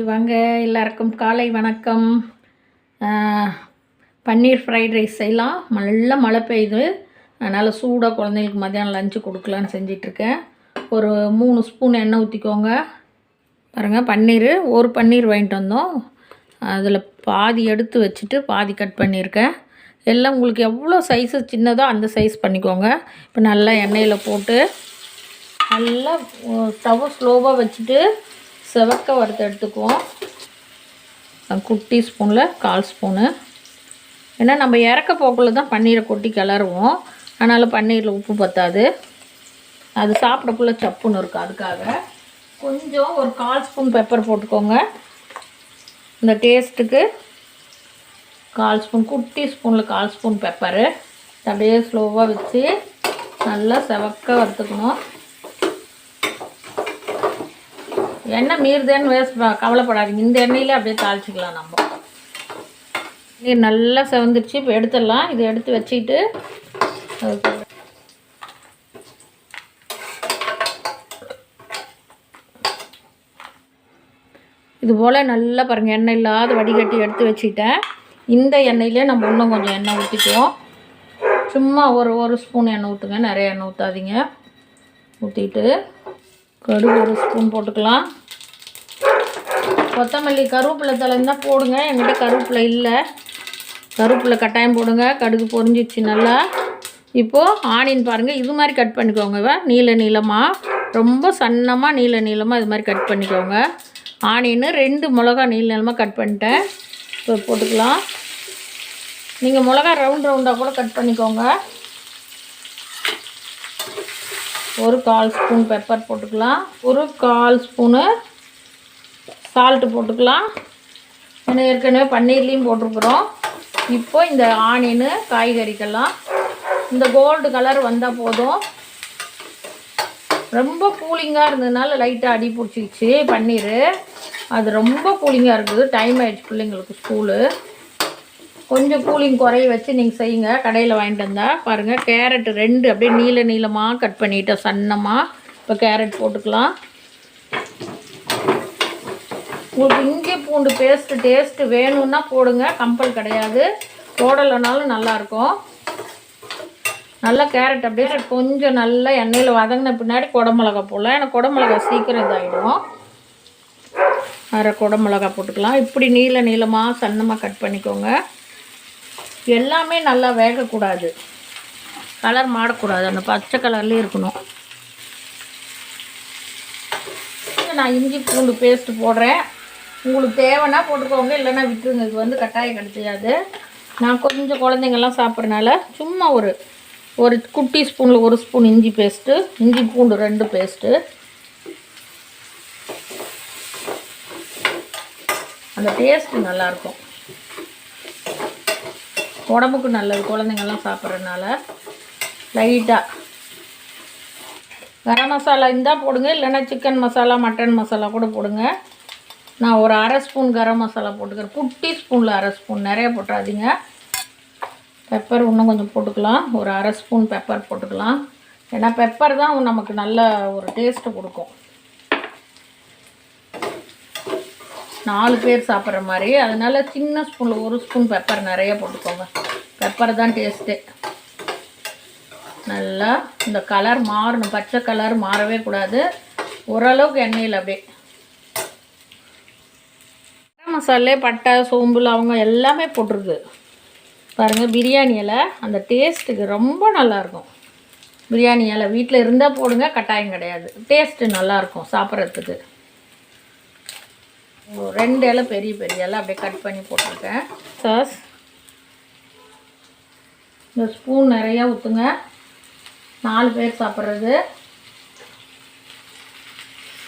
வாங்க எல்லாருக்கும் காலை வணக்கம். பன்னீர் ஃப்ரைட் ரைஸ் செய்யலாம். நல்ல மழை பெய்யுது. அதனால் சூடாக குழந்தைங்களுக்கு மத்தியானம் லஞ்சு கொடுக்கலான்னு செஞ்சிட்ருக்கேன். ஒரு மூணு ஸ்பூன் எண்ணெய் ஊற்றிக்கோங்க பாருங்கள் பன்னீர் ஒரு பன்னீர் வாங்கிட்டு வந்தோம். அதில் பாதி எடுத்து வச்சுட்டு பாதி கட் பண்ணியிருக்கேன். எல்லாம் உங்களுக்கு எவ்வளோ சைஸு சின்னதோ அந்த சைஸ் பண்ணிக்கோங்க. இப்போ நல்லா எண்ணெயில் போட்டு நல்லா ஸ்டவ் ஸ்லோவாக வச்சுட்டு செவக்க வறுத்து எடுத்துக்குவோம். குட்டி ஸ்பூனில் கால் ஸ்பூனு ஏன்னா நம்ம இறக்க போக்குள்ள தான் பன்னீரை கொட்டி கிளறுவோம். அதனால் பன்னீரில் உப்பு பத்தாது. அது சாப்பிடக்குள்ள சப்புன்னு இருக்கும் அதுக்காக. கொஞ்சம் ஒரு கால் ஸ்பூன் பெப்பர் போட்டுக்கோங்க. இந்த டேஸ்ட்டுக்கு கால் ஸ்பூன் குட்டி ஸ்பூனில் கால் ஸ்பூன் பெப்பரு அப்படியே ஸ்லோவாக வச்சு நல்லா செவக்க வறுத்துக்கணும். எண்ணெய் மீறுதேன்னு வேஸ்ட் கவலைப்படாதீங்க. இந்த எண்ணெயில் அப்படியே தாளிச்சிக்கலாம் நம்ம. நீர் நல்லா செவந்துருச்சு. இப்போ எடுத்துடலாம். இதை எடுத்து வச்சுக்கிட்டு இது போல் நல்லா பாருங்கள் எண்ணெய் இல்லாத வடிகட்டி எடுத்து வச்சுக்கிட்டேன். இந்த எண்ணெயிலே நம்ம இன்னும் கொஞ்சம் எண்ணெய் ஊற்றிக்குவோம் சும்மா ஒரு ஒரு ஸ்பூன் எண்ணெய் ஊற்றுங்க நிறைய எண்ணெய் ஊற்றாதீங்க ஊற்றிட்டு கடுகு ஒரு ஸ்பூன் போட்டுக்கலாம். கொத்தமல்லி கருவேப்பிலை தலை இருந்தால் போடுங்க. என்கிட்ட கருவேப்பிலை இல்லை. கருவேப்பிலை கட்டாயம் போடுங்க. கடுகு பொரிஞ்சிடுச்சு நல்லா. இப்போது ஆனியன் பாருங்கள் இது மாதிரி கட் பண்ணிக்கோங்க இவ. நீளமாக ரொம்ப சன்னமாக நீல நீளமாக இது மாதிரி கட் பண்ணிக்கோங்க. ஆனியன் ரெண்டு மிளகா நீல நீளமாக கட் பண்ணிட்டேன். இப்போ போட்டுக்கலாம். நீங்கள் மிளகா ரவுண்ட் ரவுண்டாக கூட கட் பண்ணிக்கோங்க. ஒரு கால் ஸ்பூன் பெப்பர் போட்டுக்கலாம். ஒரு கால் ஸ்பூனு சால்ட்டு போட்டுக்கலாம். ஏன்னா ஏற்கனவே பன்னீர்லேயும் போட்டிருக்குறோம். இப்போ இந்த ஆனியனு காய்கறிக்கெல்லாம். இந்த கோல்டு கலர் வந்தால் போதும். ரொம்ப கூலிங்காக இருந்ததுனால லைட்டாக அடி பிடிச்சிக்கிச்சு பன்னீர். அது ரொம்ப கூலிங்காக இருக்குது. டைம் ஆயிடுச்சு பிள்ளைங்களுக்கு ஸ்கூலு. கொஞ்சம் கூலிங் குறைய வச்சு நீங்கள் செய்யுங்க. கடையில் வாங்கிட்டு வந்தால் பாருங்கள் கேரட் ரெண்டு அப்படியே நீள நீளமாக கட் பண்ணிட்டோம் சன்னமாக இப்போ கேரட் போட்டுக்கலாம். உங்களுக்கு இஞ்சி பூண்டு பேஸ்ட்டு டேஸ்ட்டு வேணும்னா போடுங்க. கம்பல் கிடையாது. போடலைனாலும் நல்லாயிருக்கும். நல்லா கேரட் அப்படியே கொஞ்சம் நல்லா எண்ணெயில் வதங்கின பின்னாடி குடமிளகா போடலாம். ஏன்னா குடமிளகா சீக்கிரம் இதாகிடும் அரை குடமிளகா போட்டுக்கலாம். இப்படி நீள நீளமாக சன்னமாக கட் பண்ணிக்கோங்க. எல்லாமே நல்லா வேகக்கூடாது. கலர் மாடக்கூடாது அந்த பச்சை கலர்லேயே இருக்கணும். நான் இஞ்சி பூண்டு பேஸ்ட்டு போடுறேன். உங்களுக்கு தேவைன்னா போட்டுக்கோங்க இல்லைன்னா விட்டுருங்க. இது வந்து கட்டாயம் கிடையாது நான் கொஞ்சம் குழந்தைங்கள்லாம் சாப்பிட்றனால சும்மா ஒரு ஒரு குட்டி ஸ்பூனில் ஒரு ஸ்பூன் இஞ்சி பேஸ்ட்டு இஞ்சி பூண்டு ரெண்டு பேஸ்ட்டு. அந்த டேஸ்ட்டு நல்லாயிருக்கும். உடம்புக்கு நல்லது குழந்தைங்கள்லாம் சாப்பிட்றதுனால லைட்டாக கரம் மசாலா இருந்தால் போடுங்க இல்லைன்னா சிக்கன் மசாலா மட்டன் மசாலா கூட போடுங்க. நான் ஒரு அரை ஸ்பூன் கரம் மசாலா போட்டுக்கிறேன். குட்டி ஸ்பூனில் அரை ஸ்பூன். நிறைய போட்டுறாதீங்க. பெப்பர் இன்னும் கொஞ்சம் போட்டுக்கலாம். ஒரு அரை ஸ்பூன் பெப்பர் போட்டுக்கலாம். ஏன்னா பெப்பர் தான் நமக்கு நல்ல ஒரு டேஸ்ட்டு கொடுக்கும். நாலு பேர் சாப்பிட்ற மாதிரி. அதனால சின்ன ஸ்பூனில் ஒரு ஸ்பூன் பெப்பர் நிறைய போட்டுக்கோங்க. பெப்பர் தான் டேஸ்ட்டே நல்லா இந்த கலர் மாறணும். பச்சை கலர் மாறவே கூடாது. ஓரளவுக்கு எண்ணெயில் அப்படியே மசாலே பட்டை சோம்பு அவங்க எல்லாமே போட்டிருக்கு பாருங்கள் பிரியாணி இலை அந்த டேஸ்ட்டுக்கு ரொம்ப நல்லாயிருக்கும். பிரியாணி இலை வீட்டில் இருந்தால் போடுங்க கட்டாயம் கிடையாது. டேஸ்ட்டு நல்லாயிருக்கும் சாப்பிட்றதுக்கு. ஒரு ரெண்டு இலை பெரிய பெரிய இலை அப்படியே கட் பண்ணி போட்டிருக்கேன். சாஸ் இந்த ஸ்பூன் நிறையா ஊற்றுங்க நாலு பேர் சாப்பிட்றது.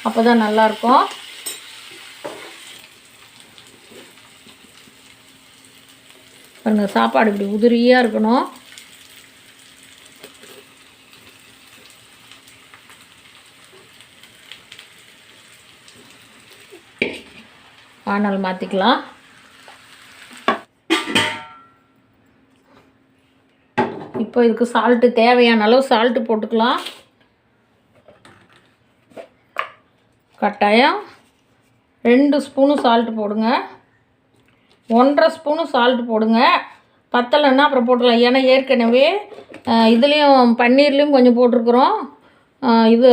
அப்போ தான் நல்லாயிருக்கும். பாருங்கள் சாப்பாடு இப்படி உதிரியாக இருக்கணும். வானல் மாற்றிக்கலாம் இப்போ இதுக்கு சால்ட்டு தேவையான அளவு சால்ட்டு போட்டுக்கலாம். கட்டாயம். ரெண்டு ஸ்பூனு சால்ட்டு போடுங்க. ஒன்றரை ஸ்பூனு சால்ட் போடுங்க. பத்தலைன்னா அப்புறம் போட்டுக்கலாம். ஏன்னா ஏற்கனவே இதுலேயும் பன்னீர்லேயும் கொஞ்சம் போட்டிருக்குறோம். இது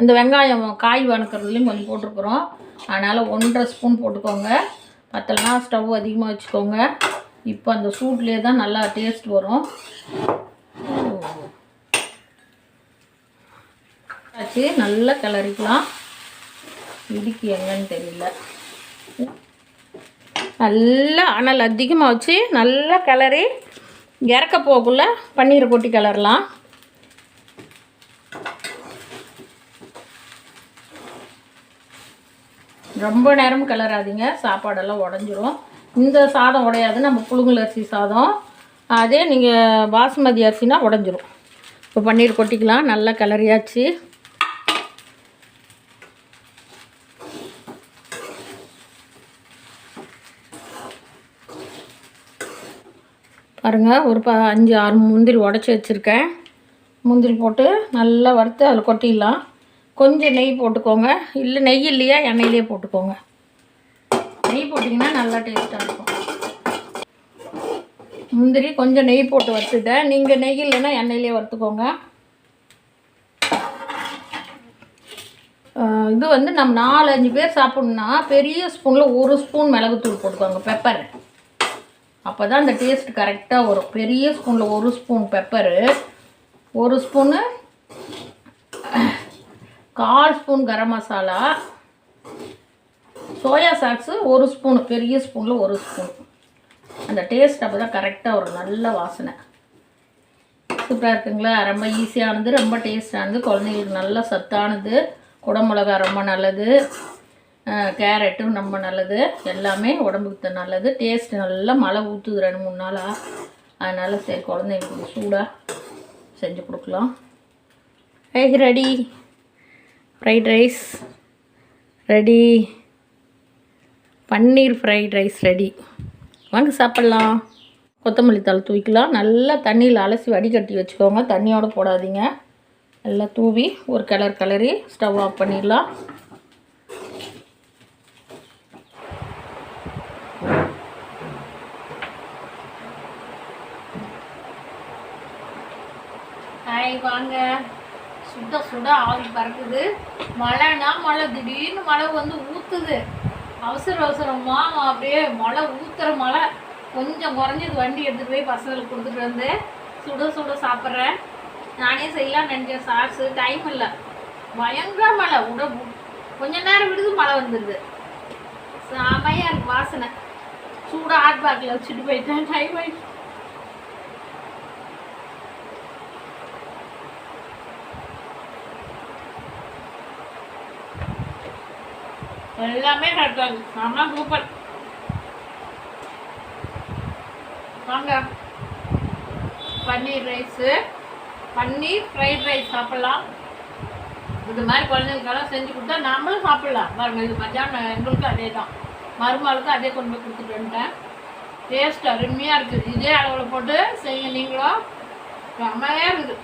அந்த வெங்காயம் காய் வணக்கிறதுலேயும் கொஞ்சம் போட்டிருக்குறோம். அதனால் ஒன்றரை ஸ்பூன் போட்டுக்கோங்க. பத்தலைன்னா ஸ்டவ் அதிகமாக வச்சுக்கோங்க. இப்போ அந்த சூட்லேயே தான் நல்லா டேஸ்ட் வரும். ஆச்சு நல்லா கிளறிக்கலாம். இடிக்கு எங்கன்னு தெரியல. நல்லா அனல் அதிகமாக வச்சு நல்லா கிளறி இறக்க போக்குள்ள பன்னீரை கொட்டி கிளறலாம். ரொம்ப நேரம் கிளறாதீங்க சாப்பாடெல்லாம் உடஞ்சிரும். இந்த சாதம் உடையாது நம்ம புழுங்கல் அரிசி சாதம். அதே நீங்கள் பாசுமதி அரிசினா உடஞ்சிரும். இப்போ பன்னீர் கொட்டிக்கலாம் நல்லா கிளறியாச்சு. பாருங்கள் ஒரு ப அஞ்சு ஆறு முந்திரி உடச்சி வச்சுருக்கேன். முந்திரி போட்டு நல்லா வறுத்து அதில் கொட்டிடலாம். கொஞ்சம் நெய் போட்டுக்கோங்க. இல்லை நெய் இல்லையா எண்ணெயிலே போட்டுக்கோங்க. நெய் போட்டிங்கன்னா நல்லா டேஸ்ட்டாக இருக்கும். முந்திரி கொஞ்சம் நெய் போட்டு வறுத்துட்டேன். நீங்கள் நெய் இல்லைன்னா எண்ணெயிலே வறுத்துக்கோங்க. இது வந்து நம்ம நாலு அஞ்சு பேர் சாப்பிட்ணுன்னா பெரிய ஸ்பூனில் ஒரு ஸ்பூன் மிளகுத்தூள் போட்டுக்கோங்க பெப்பர் அப்போ தான் அந்த டேஸ்ட் கரெக்டாக வரும். பெரிய ஸ்பூனில் ஒரு ஸ்பூன் பெப்பரு ஒரு ஸ்பூனு கால் ஸ்பூன் கரம் மசாலா சோயா சாக்ஸு ஒரு ஸ்பூன் பெரிய ஸ்பூனில் ஒரு ஸ்பூன் அந்த டேஸ்ட் அப்போ தான் கரெக்டாக வரும். நல்ல வாசனை. சூப்பராக இருக்குங்களா? ரொம்ப ஈஸியானது ரொம்ப டேஸ்டானது குழந்தைங்களுக்கு நல்ல சத்தானது. குடமிளகா ரொம்ப நல்லது. கேரட்டும் ரொம்ப நல்லது. எல்லாமே உடம்புக்கு நல்லது. டேஸ்ட் நல்லா மழை ஊற்றுது ரெண்டு மூணு நாளாக அதனால் சரி குழந்தைங்களுக்கு சூடாக செஞ்சு கொடுக்கலாம். ஐ ready fried rice ready paneer fried rice ready வாங்க சாப்பிட்லாம். கொத்தமல்லி தலை தூக்கிக்கலாம் நல்லா தண்ணியில் அலசி வடிகட்டி வச்சுக்கோங்க. தண்ணியோடு போடாதீங்க. நல்லா தூவி ஒரு கலர் கலரி ஸ்டவ் ஆஃப் பண்ணிடலாம். ஹாய் வாங்க. சுட சுட ஆவி பறக்குது. மழைனா மழை திடீர்னு மழை வந்து ஊற்றுது அவசர அவசரமா அப்படியே மழை ஊற்றுற மழை. கொஞ்சம் குறைஞ்சது வண்டி எடுத்துகிட்டு போய் பசங்களுக்கு கொடுத்துட்டு வந்து சுட சுட சாப்பிட்றேன். நானே செய்யலாம் நினைச்சேன் சாக்ஸு டைம் இல்லை. பயங்கர மழை. உடம்பு கொஞ்ச நேரம் விடுது மழை வந்துடுது செமையாக இருக்கு வாசனை. சூடாக ஹாட் பேக்கில் வச்சுட்டு போயிட்டேன். டைம் ஆயிடுச்சு. எல்லாமே கரெக்டாக இருக்கு. செம்ம சூப்பர் வாங்க. Paneer rice. Paneer fried rice சாப்பிட்லாம். இது மாதிரி குழந்தைங்களுக்கெல்லாம் செஞ்சு கொடுத்தா நாமளும் சாப்பிட்லாம். பாருங்க இது மத்தியானம் எங்களுக்கும் அதே தான் மருமகளுக்கும் அதே கொண்டு போய் கொடுத்துட்டு வந்துட்டேன். டேஸ்ட் அருமையாக இருக்குது. இதே அளவில் போட்டு செய்ய நீங்களும் செம்மையாக இருக்குது.